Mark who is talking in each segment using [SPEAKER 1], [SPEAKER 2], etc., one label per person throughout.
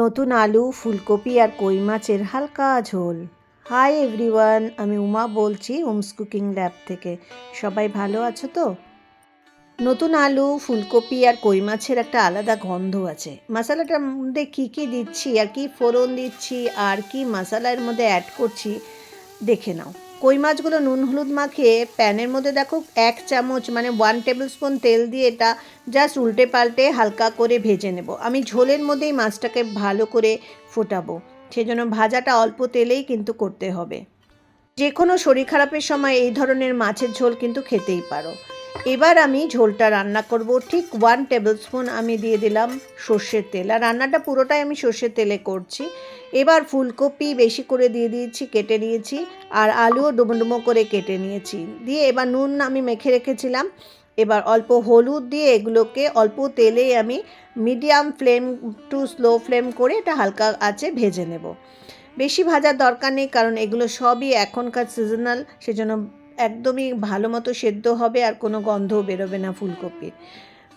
[SPEAKER 1] নতুন আলু, ফুলকপি আর কই মাছের হালকা ঝোল। হাই এভরিওয়ান আমি উমা বলছি উমস কুকিং ল্যাব থেকে। সবাই ভালো আছো তো? নতুন আলু, ফুলকপি আর কই মাছের একটা আলাদা গন্ধ আছে। মশলাটার মধ্যে কী কী দিচ্ছি আর কি ফোড়ন দিচ্ছি আর কি মশলার মধ্যে অ্যাড করছি, দেখে নাও। কই মাছগুলো নুন হলুদ মাখিয়ে প্যানের মধ্যে দেখো এক চামচ মানে ওয়ান টেবিল স্পুন তেল দিয়ে এটা জাস্ট উল্টে পাল্টে হালকা করে ভেজে নেব। আমি ঝোলের মধ্যেই মাছটাকে ভালো করে ফোটাবো। সেজন্য ভাজাটা অল্প তেলেই কিন্তু করতে হবে। যে কোনো শরীর খারাপের সময় এই ধরনের মাছের ঝোল কিন্তু খেতেই পারো। এবার আমি ঝোলটা রান্না করব। ঠিক ওয়ান টেবিল স্পুন আমি দিয়ে দিলাম সর্ষের তেল। আর রান্নাটা পুরোটাই আমি সর্ষের তেলে করছি। এবার ফুলকপি বেশি করে দিয়ে দিয়েছি, কেটে নিয়েছি। আর আলুও ডুমো ডুমো করে কেটে নিয়েছি। দিয়ে এবার নুন আমি মেখে রেখেছিলাম। এবার অল্প হলুদ দিয়ে এগুলোকে অল্প তেলেই আমি medium flame to slow flame করে এটা হালকা আছে ভেজে নেব। বেশি ভাজার দরকার নেই কারণ এগুলো সবই এখনকার সিজনাল সেজন্য একদমই ভালো মতো সেদ্ধ হবে আর কোনো গন্ধও বেরোবে না ফুলকপির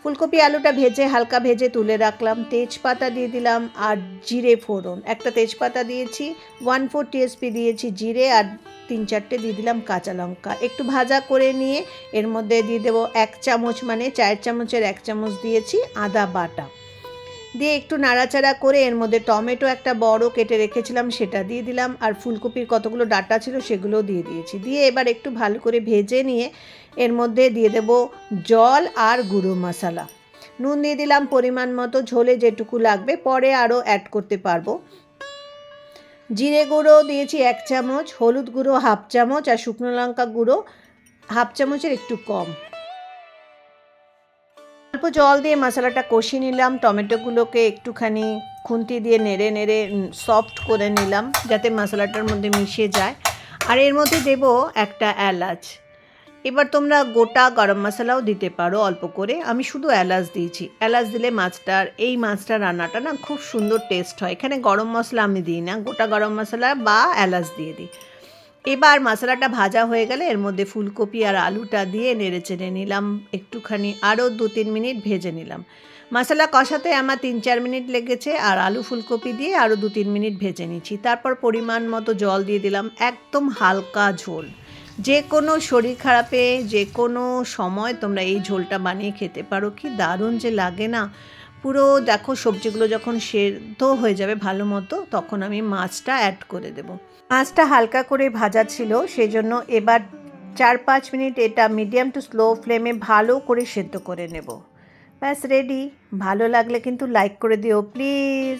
[SPEAKER 1] ফুলকপি আলুটা ভেজে হালকা ভেজে তুলে রাখলাম, তেজপাতা দিয়ে দিলাম আর জিরে ফোড়ন। একটা তেজপাতা দিয়েছি ওয়ান ফোর টিএসপি দিয়েছি জিরে আর তিন চারটে দিয়ে দিলাম কাঁচা লঙ্কা। একটু ভাজা করে নিয়ে এর মধ্যে দিয়ে দেবো এক চামচ মানে চায়ের চামচের এক চামচ দিয়েছি আদা বাটা। দিয়ে একটু নাড়াচাড়া করে এর মধ্যে টমেটো একটা বড় কেটে রেখেছিলাম, সেটা দিয়ে দিলাম। আর ফুলকপির কতগুলো ডাটা ছিল সেগুলোও দিয়ে দিয়েছি। দিয়ে এবার একটু ভালো করে ভেজে নিয়ে এর মধ্যে দিয়ে দেব জল আর গুঁড়ো মশলা। নুন দিয়ে দিলাম পরিমাণ মতো, ঝোলে যেটুকু লাগবে, পরে আরও অ্যাড করতে পারব। জিরে গুঁড়ো দিয়েছি এক চামচ, হলুদ গুঁড়ো হাফ চামচ আর শুকনো লঙ্কা গুঁড়ো হাফ চামচের একটু কম। জল দিয়ে মশলাটা কষিয়ে নিলাম, টমেটোগুলোকে একটুখানি খুন্তি দিয়ে নেড়ে নেড়ে সফট করে নিলাম যাতে মশলাটার মধ্যে মিশে যায়। আর এর মধ্যে দেব একটা এলাচ। এবার তোমরা গোটা গরম মশলাও দিতে পারো অল্প করে। আমি শুধু এলাচ দিয়েছি। এলাচ দিলে মাছটার এই মাছটা রান্নাটা না খুব সুন্দর টেস্ট হয়। এখানে গরম মশলা আমি দিই না। গোটা গরম মশলা বা এলাচ দিয়ে দিই। এবার মশলাটা ভাজা হয়ে গেলে এর মধ্যে ফুলকপি আর আলুটা দিয়ে নেড়ে চেড়ে নিলাম। একটুখানি আরও দু তিন মিনিট ভেজে নিলাম। মশলা কষাতে আমার তিন চার মিনিট লেগেছে আর আলু ফুলকপি দিয়ে আরও দু তিন মিনিট ভেজে নিচ্ছি। তারপর পরিমাণ মতো জল দিয়ে দিলাম একদম হালকা ঝোল। যে কোনো শরীর খারাপে, যে কোনো সময় তোমরা এই ঝোলটা বানিয়ে খেতে পারো। কি দারুণ যে লাগে না। পুরো দেখো সবজিগুলো যখন সেদ্ধ হয়ে যাবে ভালো মতো, তখন আমি মাছটা অ্যাড করে দেব। মাছটা হালকা করে ভাজা ছিল সেই জন্য এবার চার পাঁচ মিনিট এটা মিডিয়াম টু স্লো ফ্লেমে ভালো করে সেদ্ধ করে নেব। ব্যাস রেডি ভালো লাগলে কিন্তু লাইক করে দিও প্লিজ